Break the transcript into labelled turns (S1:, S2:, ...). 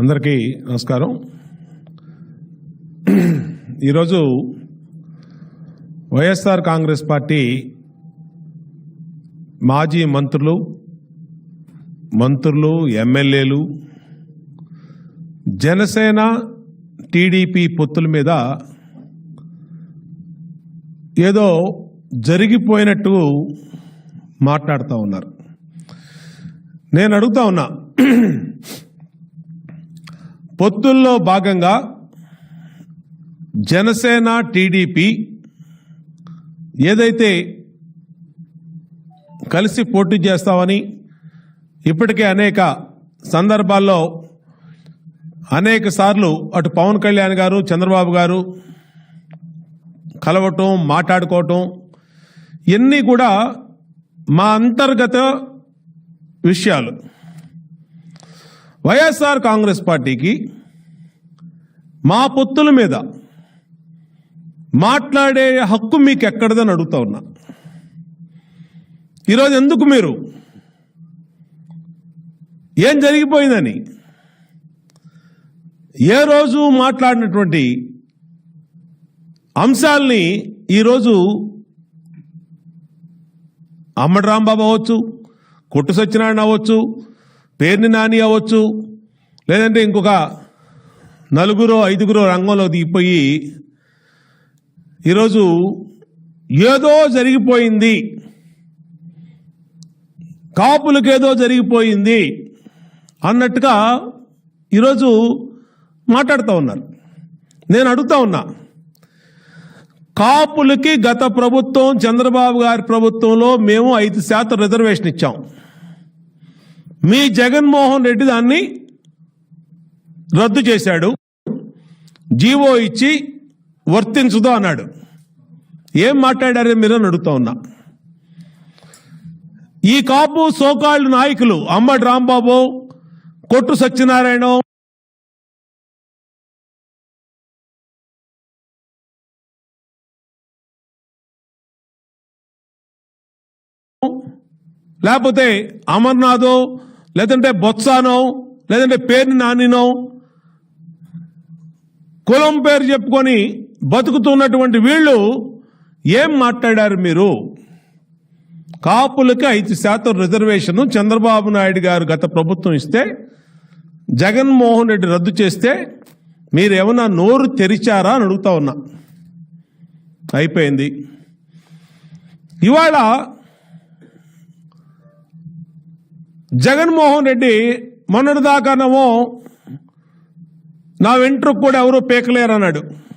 S1: అందరికీ నమస్కారం. ఈరోజు వైఎస్ఆర్ కాంగ్రెస్ పార్టీ మాజీ మంత్రులు మంత్రులు ఎమ్మెల్యేలు జనసేన టీడీపీ పొత్తుల మీద ఏదో జరిగిపోయినట్టు మాట్లాడుతూ ఉన్నారు. నేను అడుగుతా ఉన్నా పొత్తుల్లో భాగంగా జనసేన టీడీపీ ఏదైతే కలిసి పోటీ చేస్తామని ఇప్పటికే అనేక సందర్భాల్లో అనేక సార్లు అటు పవన్ కళ్యాణ్ గారు చంద్రబాబు గారు కలవటం మాట్లాడుకోవటం ఇవన్నీ కూడా మా అంతర్గత విషయాలు. వైఎస్ఆర్ కాంగ్రెస్ పార్టీకి మా పొత్తుల మీద మాట్లాడే హక్కు మీకు ఎక్కడదని అడుగుతా ఉన్నా. ఈరోజు ఎందుకు మీరు ఏం జరిగిపోయిందని ఏ రోజు మాట్లాడినటువంటి అంశాల్ని ఈరోజు అమ్మడి రాంబాబు అవ్వచ్చు కొట్టు సత్యనారాయణ అవ్వచ్చు పేర్ని నాని అవ్వచ్చు. లేదంటే ఇంకొక నలుగురో ఐదుగురో రంగంలో దిగిపోయి ఈరోజు ఏదో జరిగిపోయింది. కాపులకేదో జరిగిపోయింది అన్నట్టుగా ఈరోజు మాట్లాడుతూ ఉన్నారు. నేను అడుగుతా ఉన్నా కాపులకి గత ప్రభుత్వం చంద్రబాబు గారి ప్రభుత్వంలో మేము ఐదు శాతం రిజర్వేషన్ ఇచ్చాం. మీ జగన్మోహన్ రెడ్డి దాన్ని రద్దు చేశాడు. జీవో ఇచ్చి వర్తించదు అన్నాడు. ఏం మాట్లాడారే మీరు అని అడుగుతా ఉన్నా. ఈ కాపు సోకాళ్ళు నాయకులు అమ్మడి రాంబాబు కొట్టు సత్యనారాయణ లేకపోతే అమర్నాథో లేదంటే బొత్సానో లేదంటే పేరుని నానినో. కులం పేరు చెప్పుకొని బతుకుతున్నటువంటి వీళ్ళు ఏం మాట్లాడారు మీరు? కాపులకి ఐదు శాతం రిజర్వేషన్ చంద్రబాబు నాయుడు గారు గత ప్రభుత్వం ఇస్తే జగన్మోహన్ రెడ్డి రద్దు చేస్తే మీరేమన్నా నోరు తెరిచారా అని అడుగుతా ఉన్నా. అయిపోయింది. ఇవాళ జగన్మోహన్ రెడ్డి మొన్నటిదాకానేమో నా వెంట్రుకు కూడా ఎవరూ పేకలేరన్నాడు. అన్నాడు